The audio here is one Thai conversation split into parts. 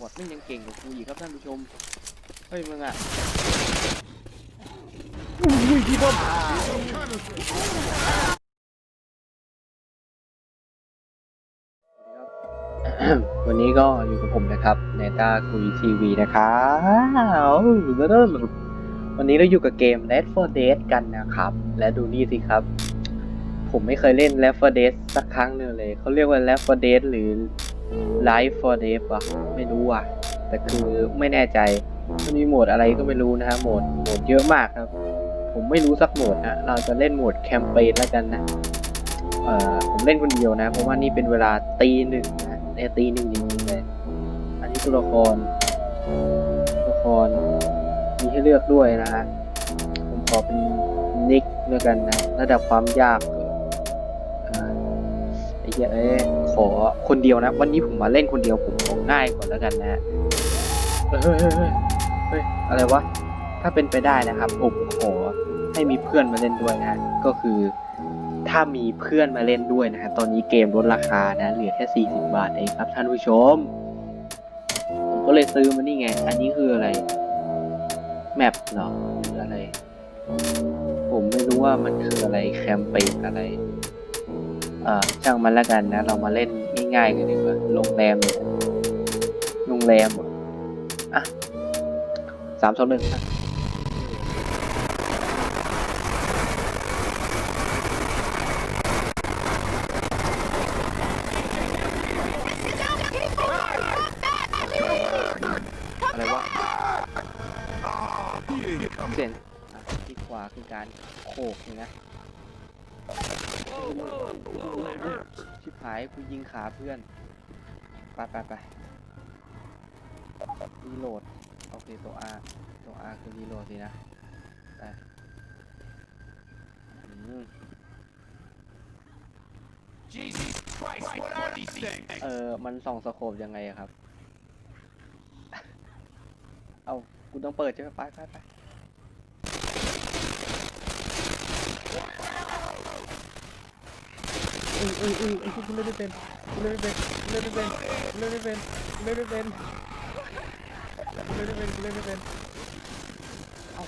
บอดไม่ยังเก่งกว่ากูอีกครับท่านผู้ชม เฮ้ยมึงอะอุ้ยพี่บอวันนี้ก็อยู่กับผมนะครับเนต้าคุยทีวีนะครับวันนี้เราอยู่กับเกม Left 4 Dead กันนะครับ และดูนี่สิครับ ผมไม่เคยเล่น Left 4 Dead สักครั้งหนึงเลย เขาเรียกว่า Left 4 Dead หรือ Life for Dead วะไม่รู้อะ แต่คือไม่แน่ใจ มันมีโหมดอะไรก็ไม่รู้นะฮะโหมดโหมดเยอะมากครับ ผมไม่รู้สักโหมดนะเราจะเล่นโหมดแคมเปญแล้วกันนะเอ่อผมเล่นคนเดียวนะ เพราะว่านี่เป็นเวลาตีหนึ่งนะในตีหนึ่งจริงๆเลยอันนี้ตัวละครตัวละครมีให้เลือกด้วยนะฮะผมขอเป็นนิกแล้วยกันนะ ระดับความยากอ่อไอ้เหี้ยเอ้ ขอคนเดียวนะ วันนี้ผมมาเล่นคนเดียวผมของ่ายก่อนแล้วกันนะฮะเฮ้ยเฮ้ยเฮ้ยอะไรวะถ้าเป็นไปได้นะครับผมขอให้มีเพื่อนมาเล่นด้วยนะก็คือถ้ามีเพื่อนมาเล่นด้วยนะฮะตอนนี้เกมลดราคานะ เหลือแค่40 บาทเองครับท่านผู้ชมผมก็เลยซื้อมานี่ไง อันนี้คืออะไร แมปเหรอหรืออะไร ผมไม่รู้ว่ามันคืออะไรแคมเปญอะไร อ่อช่างมันแล้วกันนะ เรามาเล่นง่ายๆกันดีกว่าโรงแรมเนี่ยโรงแรมเหรออะสามสองหนึ่ง กูยิงขาเพื่อน ไปไปไปรีโหลด โอเค ตัว R ตัว R คือรีโหลดสินะ ไปอืม Jesus Christ, what are these things? เออ มันส่องสโคปยังไงอะครับ เอา กูต้องเปิดใช่ไหมไปไปไป อุ้ยอุ้ยอุ้ยไอ้ที่กูเล่นไม่เป็นกูเล่นไม่เป็นกูเล่นไม่เป็นกูเล่นไม่เป็นกูเล่นไม่เป็นกูเล่นไม่เป็นกูเล่นไม่เป็นเอา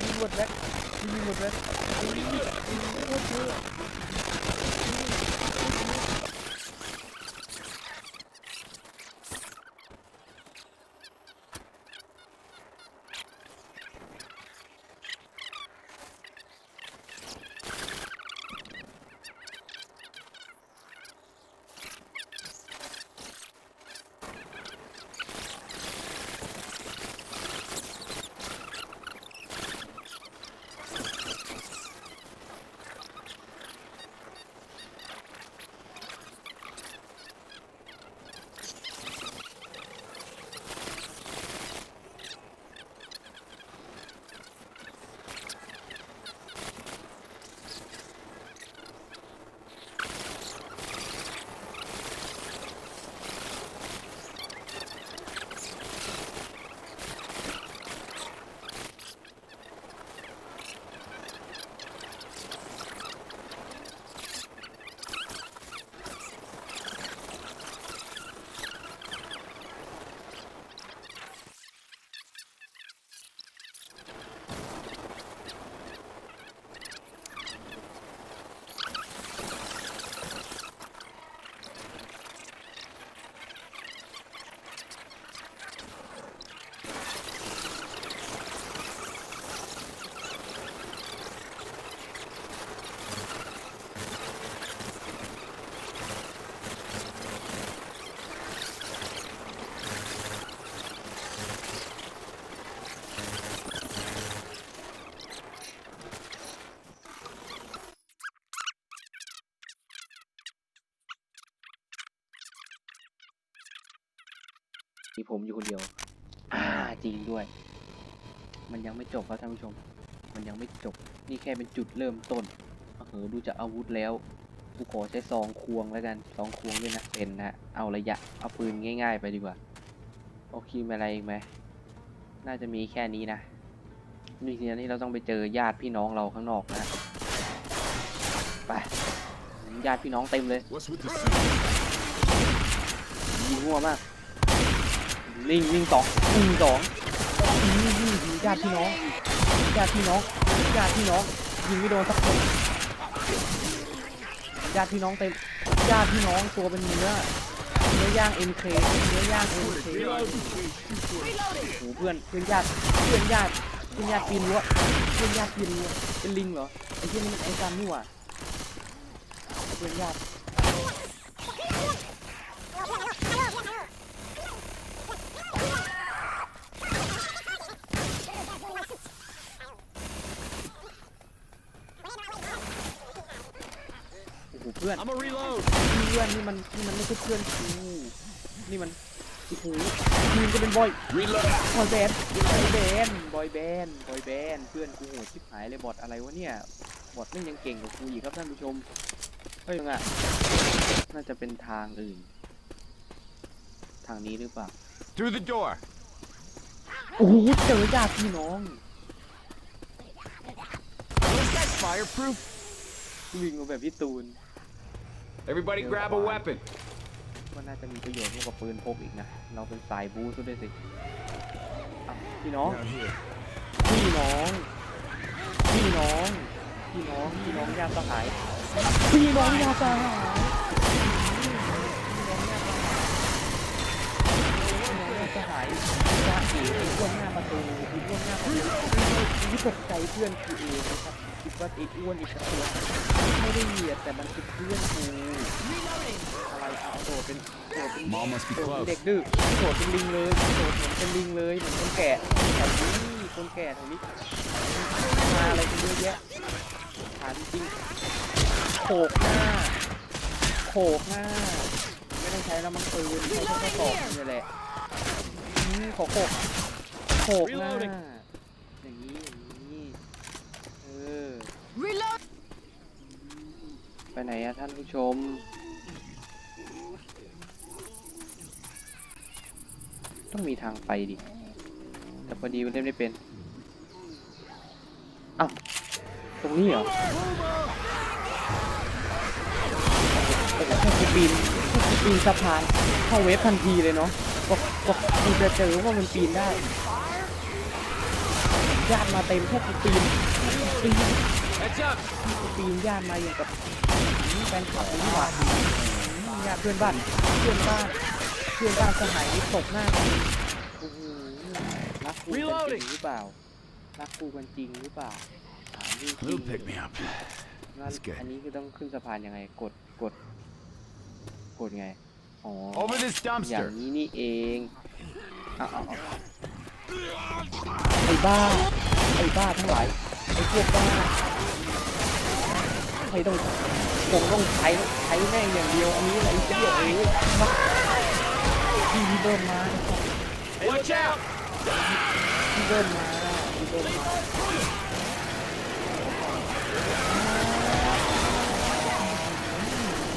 ยิงหมดแล้วยิงหมดแล้วยิงหมดแล้ว มีผมอยู่คนเดียว อ่าจริงด้วย มันยังไม่จบครับท่านผู้ชม มันยังไม่จบ นี่แค่เป็นจุดเริ่มต้นเออดูจากอาวุธแล้วกูขอใช้ซองควงแล้วกันซองควงด้วยนะเป็นนะเอาระยะเอาปืนง่าย ๆ ไปดีกว่า โอเคมีอะไรอีกไหมน่าจะมีแค่นี้นะนี่ทีนี้เราต้องไปเจอญาติพี่น้องเราข้างนอกนะไปญาติพี่น้องเต็มเลย What's with the suit? มั่วมาก ลิงลิงสองลิงสองอื้อหือญาติพี่น้องญาติพี่น้องญาติพี่น้องยิงไม่โดนสักคนญาติพี่น้องเต็มญาติพี่น้องตัวเป็นเนื้อเนื้อย่าง MK เนื้อย่าง MK โอ้เพื่อนเพื่อนญาติเพื่อนญาติเพื่อนญาติปีนรั้วเพื่อนญาติปีนรั้วเป็นลิงเหรอไอ้ที่นี่มันไอ้กันนี่หว่าเพื่อนญาติโอ้โหเพื่อน I'm a reload. เพื่อนนี่มันนี่มันไม่ใช่เพื่อนกูนี่มันโอ้โหนี่มันจะเป็นบอย Reload. บอยแบนด์บอยแบนด์บอยแบนด์บอยแบนด์เพื่อนกูโหดชิบหายเลยบอทอะไรวะเนี่ยบอทนี่ยังเก่งกว่ากูอีกครับท่านผู้ชมเฮ้ยยังอะน่าจะเป็นทางอื่น ทางนี้หรือเปล่า Through the door. โอ้โหเจอญาติพี่น้อง Those guys fireproof. วิ่งมาแบบพี่ตูน Everybody grab a weapon. ก็น่าจะมีประโยชน์มากกว่าปืนพกอีกนะ เราเป็นสายบูซะด้วยสิอะพี่น้อง Down here. พี่น้อง พี่น้อง พี่น้อง พี่น้องญาติสหาย พี่น้องญาติสหายพี่น้องญาติสหายญาติผีไอ้อ้วนหน้าประตูไอ้อ้วนหน้าประตูที่ตกใจเพื่อนกูเองนะครับ คิดว่าไอ้อ้วนอีกตัวไม่ได้เหยียดแต่มันคือเพื่อนกูอะไรเอาโดดเป็นโดดเป็น Mall must be โดดเป็น close. เด็กดื้อโดดเป็นลิงเลยโดดเหมือนเป็นลิงเลยเหมือนคนแก่แถวนี้คนแก่แถวนี้มาอะไรกันเยอะแยะถามจริงโขกหน้าโขกหน้า ไม่ต้องใช้น้ำมันปืนใช้แค่กระบอกนี่แหละอืมขอโขกโขกหน้า Reloading อย่างนี้อย่างนี้เออ Reload! ไปไหนอะท่านผู้ชม ต้องมีทางไปดิ แต่พอดีมันเล่นไม่เป็นอ้าวตรงนี้เหรอแค่ปีนปีนสะพานเข้าเว็บทันทีเลยเนาะก็ก็กูจะเจอว่ามันปีนได้ญาติมาเต็มแค่ปีนปีน ปีนย่านมาอย่างกับแฟนคลับนี่หว่าญาติเพื่อนบ้าน เพื่อนบ้าน เพื่อนบ้านสหายนี่ตกหน้ากันโอ้โหรักกูกันจริงหรือเปล่า รักกูกันจริงหรือเปล่าถามจริง Little pick me up. งั้น That's good. อันนี้คือต้องขึ้นสะพานยังไง กด กด กดไง อ๋อ Over this อย่าง dumpster. นี้นี่เองเอาเอาเอาไอ้บ้า ไอ้บ้าทั้งหลาย ไอ้พวกบ้า ไม่ต้องคงต้องใช้ใช้แม่งอย่างเดียวอันนี้อะไรเหี้ยเอ้ยมาพี่เบิ้มมาพี่เบิ้มมาพี่เบิ้มมา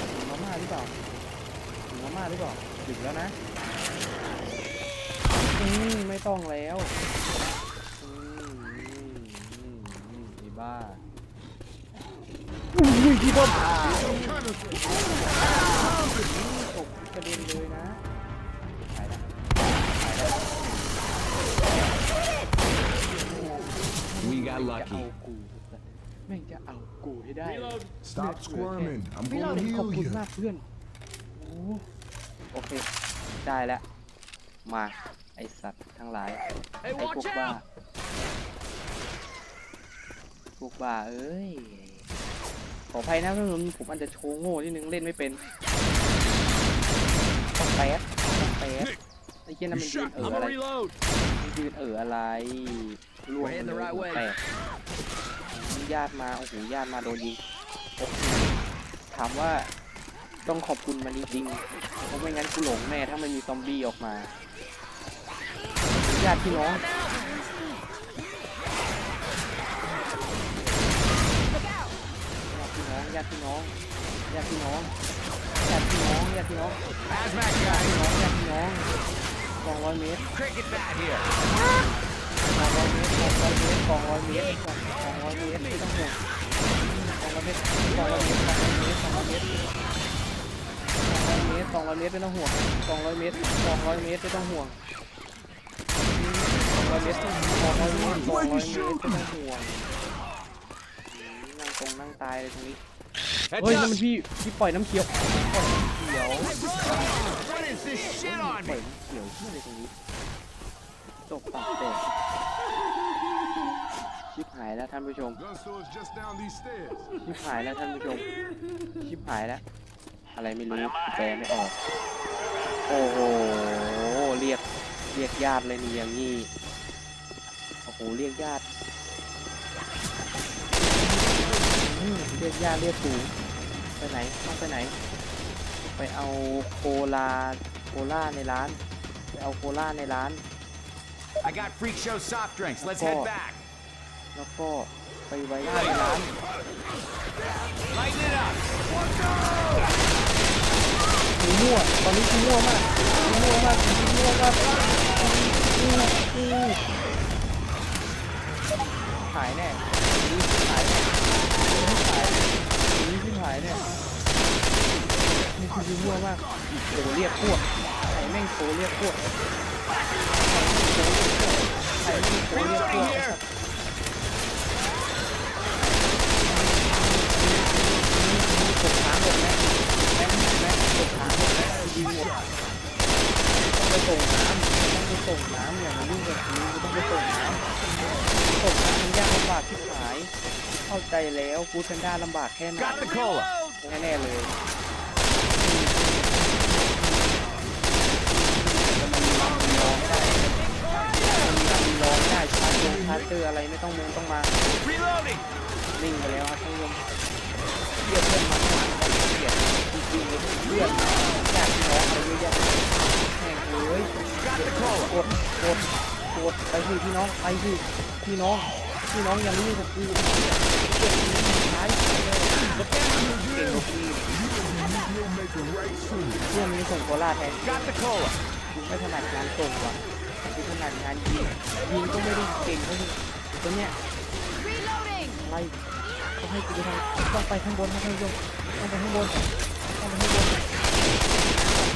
ถึงมาม่าหรือเปล่าถึงมาม่าหรือเปล่าถึงแล้วนะอืมไม่ต้องแล้วอืมอืมอืมอืมอ้บ้า อุ้ยพี่บอลตกกระเด็นเลยนะหายละหายละ We got จะเอา lucky. กูแม่งจะเอากูให้ได้ Stop squirming. I'm พี่เรา gonna ขอบ heal คุณ you. มากเพื่อนโอ้โอเค ได้แล้ว มา ไอสัตว์ทั้งหลาย Hey, ไอพว watch กบ้า out. พวกบ้าเอ้ย ขออภัยนะเพื่อนผมอาจจะโชว์โง่ที่นึงเล่นไม่เป็นต้องแป๊ดต้องแป๊ดไอ้เหี้ยนั่นมันยืนเอออะไรมันยืนเอออะไรล่วงเลยแปดญาติมา โอ้โห ญาติมาโดนยิงถามว่าต้องขอบคุณมันจริงเพราะไม่งั้นกูหลงแน่ถ้ามันมีซอมบี้ออกมา ญาติพี่น้อง ญาติพี่น้องญาติพี่น้องญาติพี่น้องญาติพี่น้องญาติพี่น้อง Hazmat ญาติ guy. พี่น้องญาติพี่น้องสองร้อยเมตร Cricket bat here. สองร้อยเมตรสองร้อยเมตรสองร้อยเมตรสองร้อยเมตรไม่ต้องห่วงสองร้อยเมตรสองร้อยเมตรสองร้อยเมตรสองร้อยเมตรสองร้อยเมตรสองร้อยเมตรไม่ต้องห่วงสองร้อยเมตรสองร้อยเมตรไม่ต้องห่วงสองร้อยเมตรสองร้อยเมตรสองร้อยเมตรไม่ต้องห่วงอืมนั่งตรงนั่งตายเลยตรงนี้ Heads เฮ้ยนั่น up! มันพี่พี่ปล่อยน้ำเขียวปล่อยน้ำเขียว What is this shit on ปล่อย me? น้ำเขียวที่อะไรตรงนี้ตกปากแตกชิบหายแล้วท่านผู้ชม Gun store's just down these stairs. ชิบหายแล้วท่านผู้ชม ชิบหายแล้ว อะไรไม่รู้แปลไม่ออก โอ้โห เรียก เรียกญาติเลยนี่อย่างงี้ โอ้โห เรียกญาติ เรียกญาติเรียกปู่ไปไหนต้องไปไหน ไปเอาโคลาโคล่าในร้าน ไปเอาโคล่าในร้าน I got freak show soft drinks. Let's head back. แล้วก็ไปไว้ในร้าน Lighten it up. กูมั่วตอนนี้กูมั่วมากกูมั่วมากกูมั่วมากกูกูหายแน่นี่หายแน่นี่หายนี่ที่ หายแน่นี่คือกูมั่วมากโตเรียกพวกไอ้แม่งโตเรียกพวกไอ้แม่งโตเรียกพวกตกดค้าหมดแม่แม่แม่กดค้าหมดแม่ยิงหมดต้องไปส่งน้ำต้องไปส่งน้ำอย่ามายุ่งกับกูกูต้องไปส่งน้ำ ส่งน้ำมันยากลำบากที่หาย เข้าใจแล้วกูแพนด้าลำบากแค่ไหน Got the cola. แน่ๆเลยแต่มันมีมันร้องได้มันมีร้องได้ชาร์จลงชาร์จเจออะไรไม่ต้องมึงต้องมา Reloading. นิ่งไปแล้วครับท่านผู้ชมเรียกเพื่อนมาหากันเกลียดจริงๆเลยเพื่อนญาติพี่น้องอะไรเยอะแยะแม่งเอ้ย Got the cola. กดกด กดไปสิพี่น้องไปสิพี่น้องพี่น้องอย่าลืมกับกูเก็บท้ายเลยเก่งกว่าพี่เพื่อนมีส่งโคราแทนกูไม่ถนัดงานส่งว่ะกูถนัดงานยิงยิงก็ไม่ได้เก่งเท่านี้ตัวเนี้ย Reloading! อะไรต้องให้กูไปทางต้องไปข้างบนครับท่านผู้ชมต้องไปข้างบนต้องไปข้างบน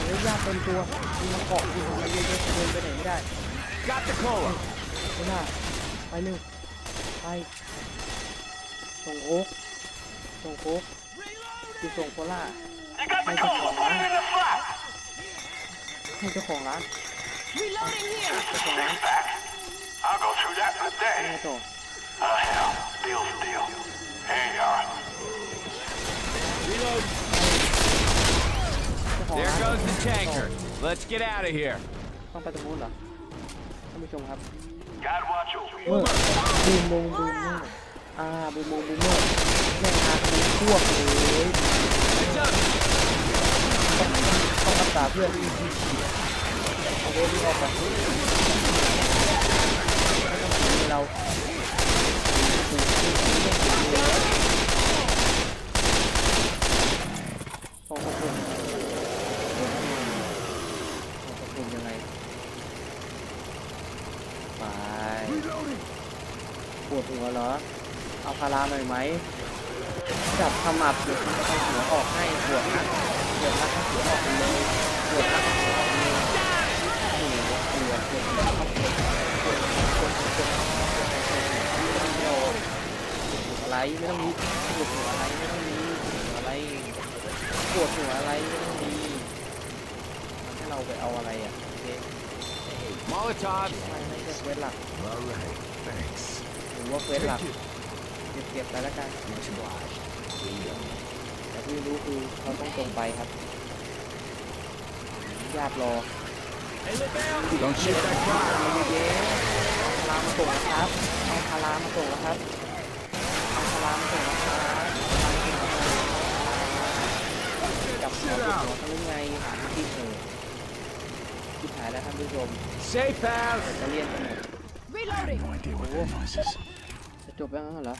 เฮ้ยยากเป็นตัวมึงมาเกาะกูทำไมเยอะๆเดินไปไหนไม่ได้ Got the cola. ไม่ได้ไปเร็วไปส่งโอ๊กส่งโอ๊กคือส่งโคล่าให้เจ้าของร้านให้เจ้าของร้าน Reloading here! เจ้าของร้าน I'll go through that in a ยัง day. ไงต่อ Oh, hell. Deal's a deal. Here you are. Reload. เจ้าของ There ร้าน goes the tanker. Let's get out of here. ต้องไปตรงนู้นเหรอท่ านผู้ชมครับ God watch over you. เมื่อบูมบงบูมเมอร์อ่าบูมบงบูมเมอร์แม่งพากันเป็นพวกเลย Heads up. ต้องต้องรักษาเพื่อนเอาเวทีออกไปไม่ต้องมีเราสองหกหกสองหกหกยังไงไปปวดหัว เหรอ เอาพาราหน่อยไหม จับขมับเดี๋ยวเอาหัวออกให้ปวดนักปวดนักเอาหัวออกเลยปวดนักหัวออกเลยหปวดปวดปวดปวดปวดปวอะไรไม่ต้องมีปวดหัวอะไรไม่ต้องมีปวดหัวอะไรปวดหัวอะไรไม่ต้องมีให้เราไปเอาอะไรอะโอเค Molotov. ไม่ใช่เวลัก All right. Thanks. หรือว่าเควสหลักเก็บเก็บไปแล้วกันแต่ที่รู้คือเราต้องตรงไปครับญาติรอ Don't shoot that car. เอาเยอะๆเอาพารามาส่งแล้วครับเอาพารามาส่งแล้วครับเอาพารามาส่งแล้วครับจับหัวปวดหัวทั้งยังไงหาวิธีเถอะที่หายแล้วท่านผู้ชม Safe house. จะเรียนกันหมด Reloading! จบแล้วงั้นเหรอ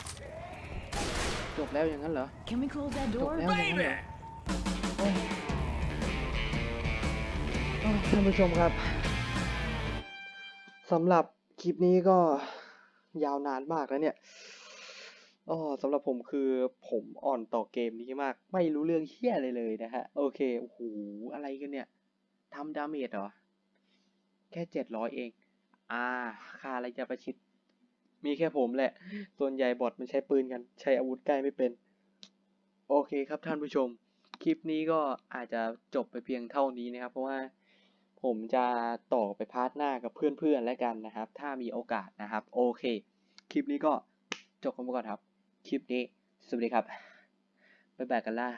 จบแล้วอย่างนั้นเหรอ Can we close that จบ door? แล้วอย่างนั้นเหรอโอ้ยโอ้ยท่านผู้ชมครับสำหรับคลิปนี้ก็ยาวนานมากแล้วเนี่ยอ๋อสำหรับผมคือผมอ่อนต่อเกมนี้มาก ไม่รู้เรื่องเฮี้ยอะไรเลยนะฮะ โอเค โอ้โห อะไรกันเนี่ยทำดาเมจเหรอ แค่เจ็ดร้อยเอง อ่า ค่าอะไรจะประชิด มีแค่ผมแหละ ส่วนใหญ่บอทมันใช้ปืนกัน ใช้อาวุธใกล้ไม่เป็น โอเคครับท่านผู้ชม คลิปนี้ก็อาจจะจบไปเพียงเท่านี้นะครับ เพราะว่าผมจะต่อไปพาร์ทหน้ากับเพื่อนๆแล้วกันนะครับ ถ้ามีโอกาสนะครับ โอเค คลิปนี้ก็จบกันไปก่อนครับ คลิปนี้ สวัสดีครับ บ๊ายบายกันล่ะ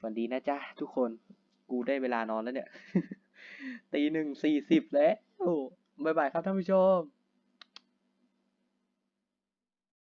ฝันดีนะจ๊ะทุกคน กูได้เวลานอนแล้วเนี่ยตีหนึ่งสี่สิบแล้วบ๊ายบายครับท่านผู้ชม